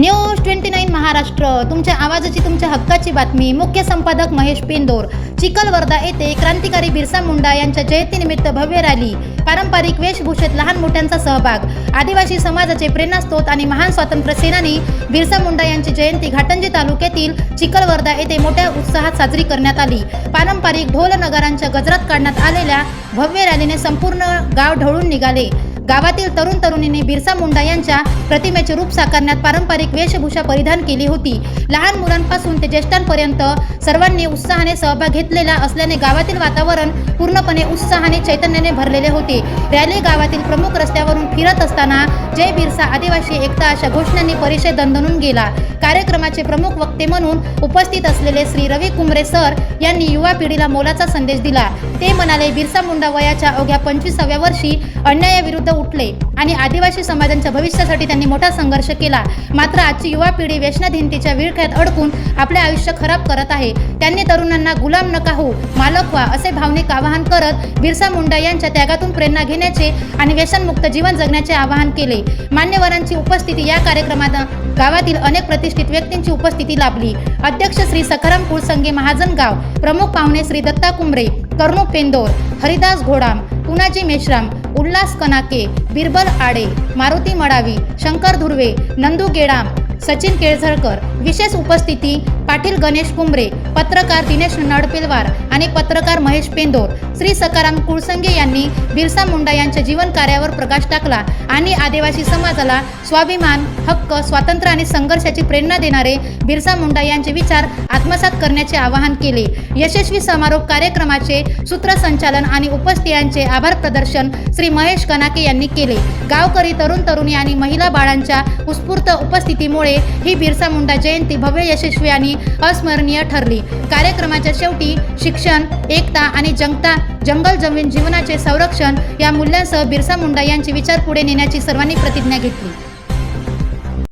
News twenty nine Maharashtra. तुमच्या आवाजाची तुमच्या हक्काची बातमी. मुख्य संपादक महेश पेंदोर. चिखलवर्धा येथे क्रांतिकारी बिरसा मुंडा यांच्या जयंतीनिमित्त भव्य रॅली. पारंपरिक वेशभूषेत लहान मोठ्यांचा सहभाग. आदिवासी समाजाचे प्रेरणास्त्रोत आणि महान स्वातंत्र्य सेनानी बिरसा मुंडा यांची जयंती घाटंजी तालुक्यातील चिखलवर्धा येथे मोठ्या उत्साहात साजरी करण्यात आली. पारंपरिक ढोल नगारांच्या गजरात काढण्यात आलेल्या भव्य रॅलीने संपूर्ण गाव ढवळून निघाले. गावातील तरुण तरुणींनी बिरसा मुंडा यांच्या प्रतिमेचे रूप साकारण्यात पारंपरिक वेशभूषा परिधान केली होती. लहान मुलांपासून ते ज्येष्ठांपर्यंत सर्वांनी उत्साहाने सहभाग घेतलेला असल्याने गावातील वातावरण पूर्णपणे उत्साहाने चैतन्याने भरलेले होते. रॅली गावातील प्रमुख रस्त्यावरून फिरत असताना जय बिरसा आदिवासी एकता अशा घोषणांनी परिषद दणदणून गेला. कार्यक्रमाचे प्रमुख वक्ते म्हणून उपस्थित असलेले श्री रवी कुमरे सर यांनी युवा पिढीला मोलाचा संदेश दिला. ते म्हणाले बिरसा मुंडा वयाच्या अवघ्या पंचवीसाव्या वर्षी अन्यायाविरुद्ध उठले आणि आदिवासी समाजांच्या भविष्यासाठी त्यांनी मोठा संघर्ष केला. मात्र आजची युवा पिढी व्यसनाधीनतेच्या विळख्यात अडकून आपले आयुष्य खराब करत आहे. त्यांनी तरुणांना गुलाम नका हो मालक व्हा असे भावनिक आवाहन करत बिरसा मुंडा यांच्या त्यागातून प्रेरणा घेण्याचे आणि व्यसनमुक्त जीवन जगण्याचे आवाहन केले. मान्यवरांची उपस्थिती या कार्यक्रमात गावातील अनेक प्रतिष्ठित व्यक्तींची उपस्थिती लाभली. अध्यक्ष श्री सखाराम कुळसंगे महाजन गाव प्रमुख पाहुणे श्री दत्ता कुंबरे कर्णू पेंदोर हरिदास घोडाम पुनाजी मेश्राम उल्हास कनाके बिरबल आडे मारुती मडावी शंकर धुर्वे नंदू गेडाम सचिन केळझरकर विशेष उपस्थिती पाटील गणेश कुंबरे पत्रकार दिनेश नडपिलवार आणि पत्रकार महेश पेंदोर श्री सकाराम कुळसंगे यांनी बिरसा मुंडा यांच्या जीवन कार्यावर प्रकाश टाकला आणि आदिवासी समाजाला स्वाभिमान हक्क स्वातंत्र्य आणि संघर्षाची प्रेरणा देणारे बिरसा मुंडा यांचे विचार आत्मसात करण्याचे आवाहन केले. यशस्वी समारोप कार्यक्रमाचे सूत्रसंचालन आणि उपस्थितांचे आभार प्रदर्शन श्री महेश कनाके यांनी केले. गावकरी तरुण तरुणी आणि महिला बाळांच्या उत्स्फूर्त उपस्थितीमुळे ही बिरसा मुंडा जयंती भव्य यशस्वी आणि अस्मरणीय ठरली. कार्यक्रमाच्या शेवटी शिक्षण एकता आणि जंगता जंगल जमीन जीवनाचे संरक्षण या मूल्यांसह बिरसा मुंडा यांचे विचार पुढे नेण्याची सर्वांनी प्रतिज्ञा घेतली.